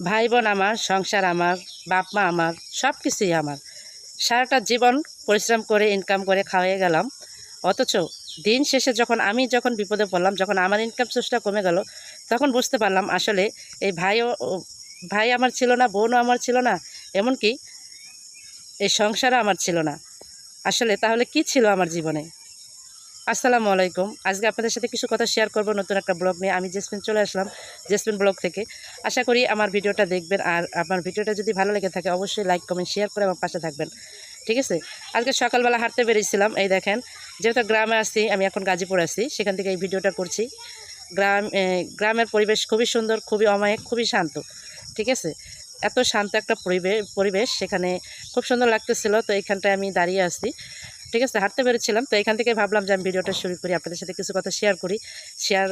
ভাই বোন আমার, সংসার আমার বাপ মা আমার সব কিছুই আমার। সারাটা জীবন পরিশ্রম করে ইনকাম করে খাওয়াই গেলাম। অথচ দিন শেষে যখন আমি যখন বিপদে পড়লাম, যখন আমার ইনকাম সোর্সটা কমে গেল, তখন বুঝতে পারলাম আসলে এই ভাইও ভাই আমার ছিল না, বোনও আমার ছিল না, এমনকি এই সংসারও আমার ছিল না। আসলে তাহলে কি ছিল আমার জীবনে? আসসালামু আলাইকুম। আজকে আপনাদের সাথে কিছু কথা শেয়ার করব নতুন একটা ব্লগ নিয়ে। আমি জেসমিন চলে আসলাম জেসমিন ব্লগ থেকে। আশা করি আমার ভিডিওটা দেখবেন আর আমার ভিডিওটা যদি ভালো লেগে থাকে অবশ্যই লাইক কমেন্ট শেয়ার করে আমার পাশে থাকবেন। ঠিক আছে? আজকে সকালবেলা হাঁটতে বেরিয়েছিলাম। এই দেখেন, যেহেতু গ্রামে আসছি আমি এখন গাজীপুর আসছি সেখান থেকে এই ভিডিওটা করছি। গ্রাম গ্রামের পরিবেশ খুবই সুন্দর, খুবই অমায়িক, খুবই শান্ত। ঠিক আছে? এত শান্ত একটা পরিবেশ, সেখানে খুব সুন্দর লাগতেছিল। তো এইখানটায় আমি দাঁড়িয়ে আসছি ঠিক আছে, হাঁটতে বেরোচ্ছিলাম তো এখান থেকে ভাবলাম যে আমি ভিডিওটা শুরু করি, আপনাদের সাথে কিছু কথা শেয়ার করি শেয়ার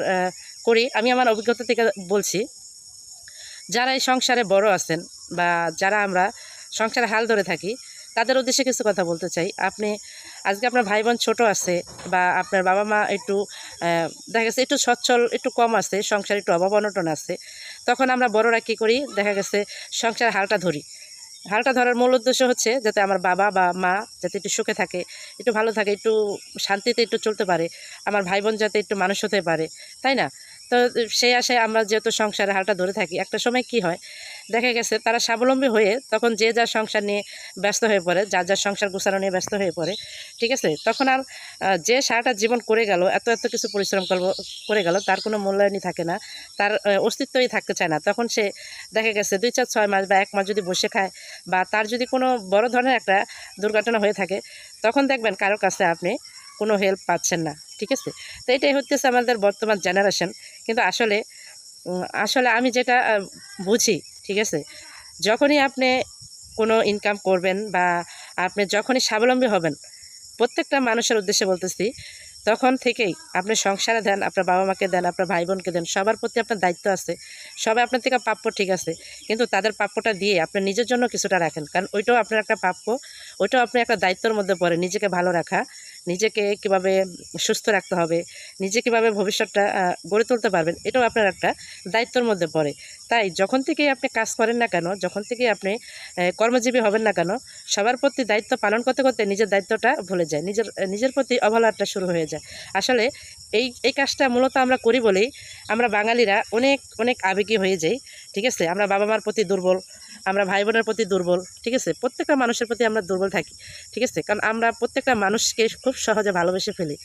করি। আমি আমার অভিজ্ঞতা থেকে বলছি, যারা এই সংসারে বড় আছেন বা যারা আমরা সংসারে হাল ধরে থাকি, তাদের উদ্দেশ্যে কিছু কথা বলতে চাই। আপনি, আজকে আপনার ভাই বোন ছোটো আছে বা আপনার বাবা মা একটু দেখা গেছে একটু সচ্ছল, একটু কম আছে, সংসার একটু অভাব অনটন আছে, তখন আমরা বড়রা কী করি? দেখা গেছে সংসার হালটা ধরি। হালটা ধরার মূল উদ্দেশ্য হচ্ছে যাতে আমার বাবা বা মা যাতে একটু সুখে থাকে, একটু ভালো থাকে, একটু শান্তিতে একটু চলতে পারে, আমার ভাই বোন যাতে একটু মানুষ হতে পারে, তাই না? তো সেই আশায় আমরা যেহেতু সংসারে হালটা ধরে থাকি, একটা সময় কি হয় দেখা গেছে তারা স্বাবলম্বী হয়ে তখন যে যার সংসার নিয়ে ব্যস্ত হয়ে পড়ে, যার যার সংসার গোছানো নিয়ে ব্যস্ত হয়ে পড়ে, ঠিক আছে? তখন আর যে সারাটা জীবন করে গেল, এত এত কিছু পরিশ্রম করব, করে গেল, তার কোনো মূল্যায়নই থাকে না, তার অস্তিত্বই থাকতে চায় না। তখন সে দেখা গেছে দুই চার, ছয় মাস বা এক মাস যদি বসে খায় বা তার যদি কোনো বড় ধরনের একটা দুর্ঘটনা হয়ে থাকে, তখন দেখবেন কারও কাছে আপনি কোনো হেল্প পাচ্ছেন না, ঠিক আছে? তো এটাই হচ্ছে আমাদের বর্তমান জেনারেশন কিন্তু আসলে আসলে আমি যেটা বুঝি ঠিক আছে? যখনই আপনি কোনো ইনকাম করবেন বা আপনি যখনই স্বাবলম্বী হবেন, প্রত্যেকটা মানুষের উদ্দেশ্যে বলতেছি, তখন থেকেই আপনি সংসারে দেন, আপনার বাবা মাকে দেন, আপনার ভাই বোনকে দেন, সবার প্রতি আপনার দায়িত্ব আছে। সবাই আপনার থেকে প্রাপ্য ঠিক আছে, কিন্তু তাদের প্রাপ্যটা দিয়ে আপনি নিজের জন্য কিছুটা রাখেন। কারণ ওইটাও আপনার একটা প্রাপ্য, ওইটাও আপনার একটা দায়িত্বের মধ্যে পড়ে, নিজেকে ভালো রাখা। নিজেকে কীভাবে সুস্থ রাখতে হবে, নিজে কীভাবে ভবিষ্যৎটা গড়ে তুলতে পারবেন, এটাও আপনার একটা দায়িত্বের মধ্যে পড়ে। তাই যখন থেকেই আপনি কাজ করেন না কেন, যখন থেকেই আপনি কর্মজীবী হবেন না কেন, সবার প্রতি দায়িত্ব পালন করতে করতে নিজের দায়িত্বটা ভুলে যায়, নিজের নিজের প্রতি অবহেলাটা শুরু হয়ে যায়। আসলে এই এই কাজটা মূলত আমরা করি বলেই আমরা বাঙালিরা অনেক অনেক আবেগী হয়ে যাই, ঠিক আছে? আমরা বাবা মার প্রতি দুর্বল আমরা ভাই বোনের প্রতি দুর্বল, ঠিক আছে? প্রত্যেকটা মানুষের প্রতি আমরা দুর্বল থাকি, ঠিক আছে? কারণ আমরা প্রত্যেকটা মানুষকে খুব সহজে ভালোবেসে ফেলি,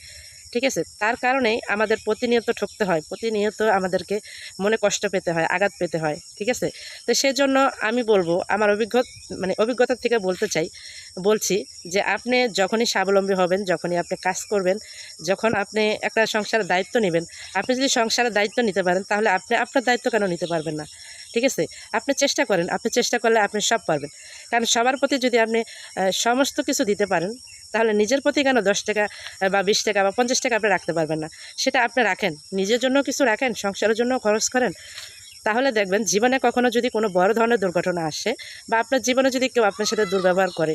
ঠিক আছে? তার কারণেই আমাদের প্রতিনিয়ত ঠকতে হয়, প্রতিনিয়ত আমাদেরকে মনে কষ্ট পেতে হয়, আঘাত পেতে হয়, ঠিক আছে? তো সেজন্য আমি বলব, আমার অভিজ্ঞতা মানে অভিজ্ঞতার থেকে বলতে চাই, বলছি যে আপনি যখনই স্বাবলম্বী হবেন, যখনই আপনি কাজ করবেন, যখন আপনি একটা সংসারের দায়িত্ব নেবেন, আপনি যদি সংসারের দায়িত্ব নিতে পারেন, তাহলে আপনি আপনার দায়িত্ব কেন নিতে পারবেন না? ঠিক আছে? আপনি চেষ্টা করেন, আপনি চেষ্টা করলে আপনি সব পারবেন। কারণ সবার প্রতি যদি আপনি সমস্ত কিছু দিতে পারেন, তাহলে নিজের প্রতি কেন দশ টাকা বা বিশ টাকা, বা পঞ্চাশ টাকা আপনি রাখতে পারবেন না? সেটা আপনি রাখেন, নিজের জন্য কিছু রাখেন, সংসারের জন্য খরচ করেন। তাহলে দেখবেন জীবনে কখনো যদি কোনো বড় ধরনের দুর্ঘটনা আসে, বা আপনার জীবনে যদি কেউ আপনার সাথে দুর্ব্যবহার করে,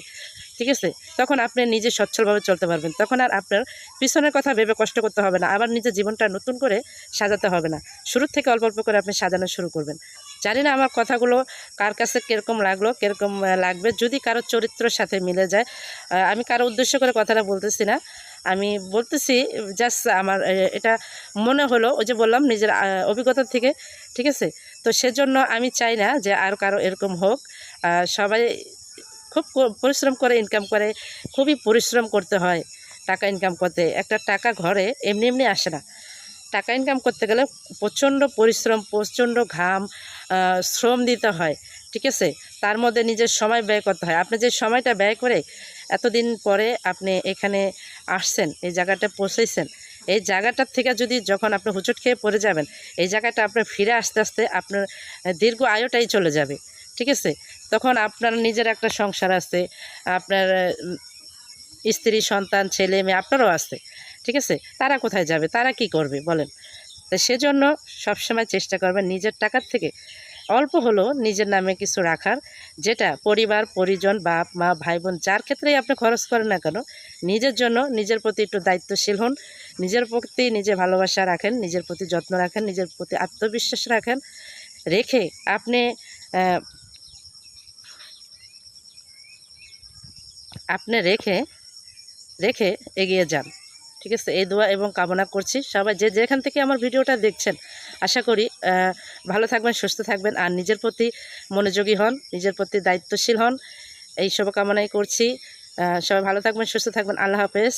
ঠিক আছে? তখন আপনি নিজে সচ্ছলভাবে চলতে পারবেন। তখন আর আপনার পিছনের কথা ভেবে কষ্ট করতে হবে না। আবার নিজের জীবনটা নতুন করে সাজাতে হবে না। শুরুর থেকে অল্প অল্প করে আপনি সাজানো শুরু করবেন। জানি না আমার কথাগুলো কার কাছে কীরকম লাগল, কীরকম লাগবে। যদি কারও চরিত্রের সাথে মিলে যায় আমি কারও উদ্দেশ্য করে কথাটা বলতেছি না। আমি বলতেছি জাস্ট আমার এটা মনে হলো, ওই যে বললাম নিজের অভিজ্ঞতা থেকে, ঠিক আছে? তো সেজন্য আমি চাই না যে আর কারও এরকম হোক। সবাই খুব পরিশ্রম করে ইনকাম করে, খুবই পরিশ্রম করতে হয় টাকা ইনকাম করতে। একটা টাকা ঘরে এমনি এমনি আসে না। টাকা ইনকাম করতে গেলে প্রচণ্ড পরিশ্রম, প্রচণ্ড ঘাম শ্রম দিতে হয়, ঠিক আছে? তার মধ্যে নিজের সময় ব্যয় করতে হয়। আপনি যে সময়টা ব্যয় করে এতদিন পরে আপনি এখানে আসছেন, এই জায়গাটা পৌঁছেছেন এই জায়গাটার থেকে যদি যখন আপনি হুচট খেয়ে পড়ে যাবেন, এই জায়গাটা আপনার ফিরে আসতে আসতে আপনার দীর্ঘ আয়ুটাই চলে যাবে, ঠিক আছে? তখন আপনার নিজের একটা সংসার আছে, আপনার স্ত্রী, সন্তান, ছেলে, মেয়ে, আপনারও আছে। ঠিক আছে? তারা কোথায় যাবে? তারা কি করবে? বলেন। তো সেজন্য সবসময় চেষ্টা করবেন নিজের টাকার থেকে। অল্প হলেও নিজের নামে কিছু রাখার, যেটা পরিবার, পরিজন, বাপ, মা ভাই বোন যার ক্ষেত্রেই আপনি খরচ করেন না কেন, নিজের জন্য নিজের প্রতি একটু দায়িত্বশীল হন, নিজের প্রতি নিজে ভালোবাসা রাখেন, নিজের প্রতি যত্ন রাখেন, নিজের প্রতি আত্মবিশ্বাস রাখেন, রেখে আপনি আপনি রেখে রেখে এগিয়ে যান। ঠিক আছে, এই দোয়া এবং কামনা করছি। সবাই যে যেখান থেকে আমার ভিডিওটা দেখছেন, আশা করি ভালো থাকবেন, সুস্থ থাকবেন আর নিজের প্রতি মনোযোগী হন, নিজের প্রতি দায়িত্বশীল হন। এই শুভকামনাই করছি। সবাই ভালো থাকবেন, সুস্থ থাকবেন। আল্লাহ হাফেজ।